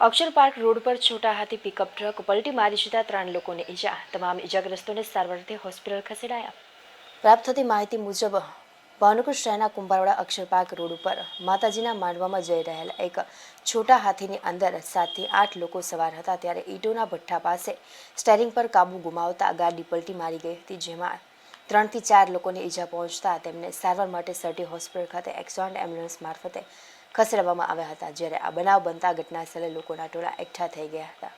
અક્ષર park road પર છોટા હાથી pickup truck પલટી મારી જતા ત્રણ લોકોને ઈજા. તમામ ઈજાગ્રસ્તોને સારવારથી હોસ્પિટલ ખસેડાયા. પ્રાપ્ત થતી માહિતી મુજબ ભાવનગર શહેરના કુંભારવાડા અક્ષર પાર્ક રોડ ઉપર માતાજીના માંડવામાં જઈ રહેલા એક છોટા હાથીની અંદર સાતથી આઠ લોકો સવાર હતા ત્યારે ઈટોના ભઠ્ઠા પાસે સ્ટેરિંગ પર કાબુ ગુમાવતા ગાડી પલટી મારી ગઈ હતી, જેમાં ત્રણથી ચાર લોકોને ઈજા પહોંચતા તેમને સારવાર માટે સર્ટી હોસ્પિટલ ખાતે એક્સોન્ટ એમ્બ્યુલન્સ મારફતે ખસેડવામાં આવ્યા હતા જ્યારે આ બનાવ બનતા ઘટનાસ્થળે લોકોના ટોળા એકઠા થઈ ગયા હતા.